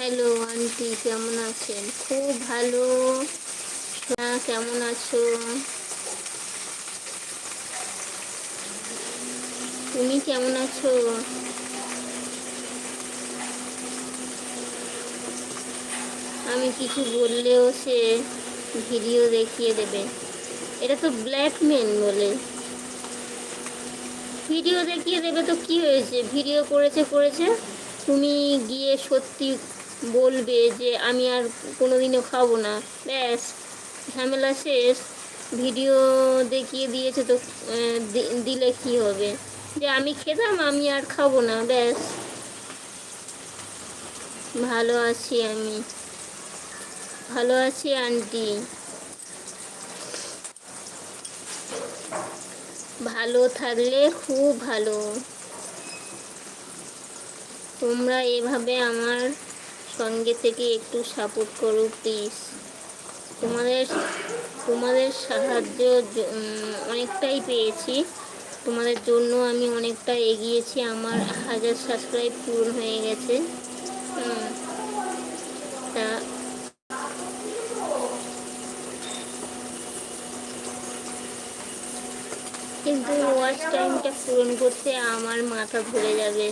Hello aunty, কেমন আছেন? খুব ভালো। হ্যাঁ কেমন আছো? তুমি কেমন আছো? আমি কিছু বললেও সে ভিডিও দেখিয়ে দেবে। এটা তো ব্ল্যাকমেন বলে। ভিডিও দেখিয়ে দেবে তো কি হয়েছে? ভিডিও করেছে করেছে? তুমি গিয়ে সত্যি বলবে যে আমি আর কোনোদিনও খাব না। ব্যাস, ঝামেলা শেষ। ভিডিও দেখিয়ে দিয়েছে তো দিলে কি হবে? যে আমি খেতাম, আমি আর খাব না, ব্যাস। ভালো আছি আমি। ভালো আছি, আন্টি। ভালো থাকলে খুব ভালো। তোমরা এভাবে আমার সঙ্গে থেকে একটু সাপোর্ট করো প্লিজ তোমাদের তোমাদের সাহায্য অনেকটাই পেয়েছি। তোমাদের জন্য আমি অনেকটা এগিয়েছি। আমার হাজার সাবস্ক্রাইব পূরণ হয়ে গেছে। তা কিন্তু ওয়াচ টাইমটা পূরণ করতে আমার মাথা ধরে যাবে।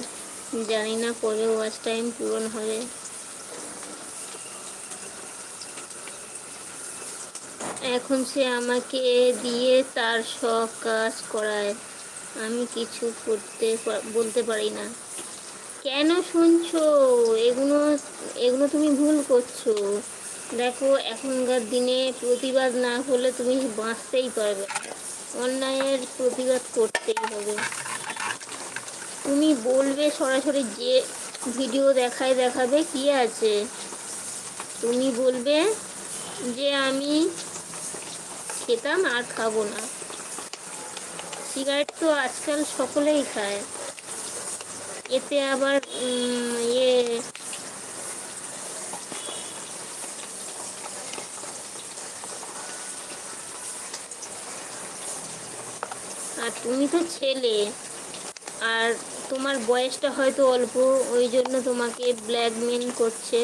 জানি না কবে ওয়াচ টাইম পূরণ হবে। এখন সে আমাকে দিয়ে তার সব কাজ করায়। আমি কিছু করতে বলতে পারি না। কেন শুনছো? এগুলো এগুলো তুমি ভুল করছ। দেখো, এখনকার দিনে প্রতিবাদ না করলে তুমি বাঁচতেই পারবে। অন্যায়ের প্রতিবাদ করতেই হবে। তুমি বলবে সরাসরি যে ভিডিও দেখায় দেখাবে কি আছে? তুমি বলবে যে আমি খেতাম, আর খাব না। সিগারেট তো আজকাল সকলেই খায়। এতে আবার ইয়ে আর তুমি তো ছেলে, আর তোমার বয়সটা হয়তো অল্প, ওই জন্য তোমাকে ব্ল্যাকমেল করছে।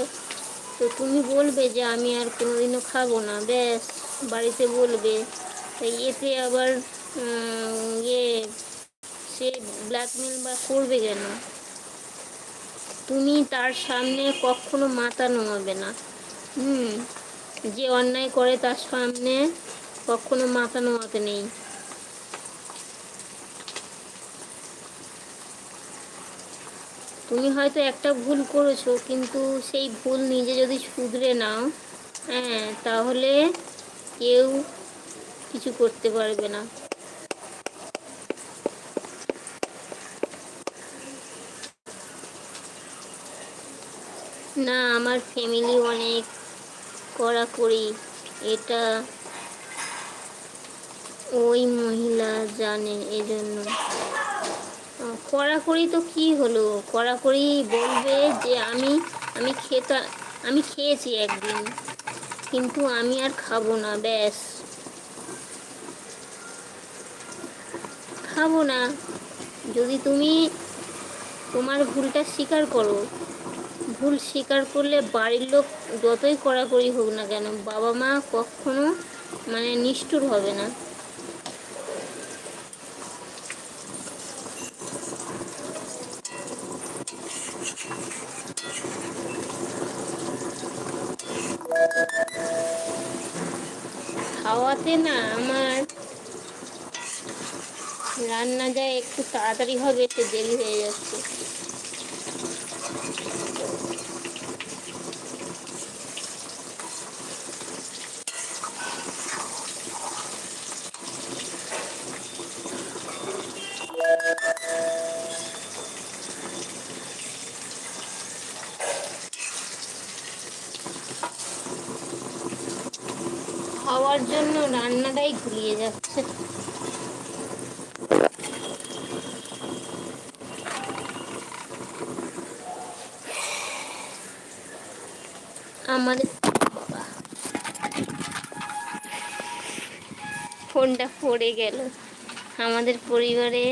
তো তুমি বলবে যে আমি আর কোনোদিনও খাব না, ব্যাস। বাড়িতে বলবে। তাই এতে আবার ইয়ে সে ব্ল্যাকমেল বা করবে কেন? তুমি তার সামনে কখনো মাথা নোয়াবে না। হুম, যে অন্যায় করে তার সামনে কখনো মাথা নোয়াতে নেই। তুমি হয়তো একটা ভুল করেছ, কিন্তু সেই ভুল নিজে যদি শুধরে নাও হ্যাঁ তাহলে কেউ কিছু করতে পারবে না। না, আমার ফ্যামিলি অনেক কড়াকড়ি। এটা ওই মহিলা জানে এজন্য। কড়াকড়ি তো কি হলো? কড়াকড়ি বলবে যে আমি আমি খেতা, আমি খেয়েছি একদিন। কিন্তু আমি আর খাব না, ব্যাস। খাব না। যদি তুমি তোমার ভুলটা স্বীকার করো, ভুল স্বীকার করলে বাড়ির লোক যতই কড়াকড়ি হোক না কেন, বাবা মা কখনো মানে নিষ্ঠুর হবে না। খাওয়াতে না আমার রান্না যায় একটু তাড়াতাড়ি হবে একটু দেরি হয়ে যাচ্ছে। খাওয়ার জন্য রান্নাটাই ঘুরিয়ে যাচ্ছে। আমাদের ফোনটা পড়ে গেল। আমাদের পরিবারে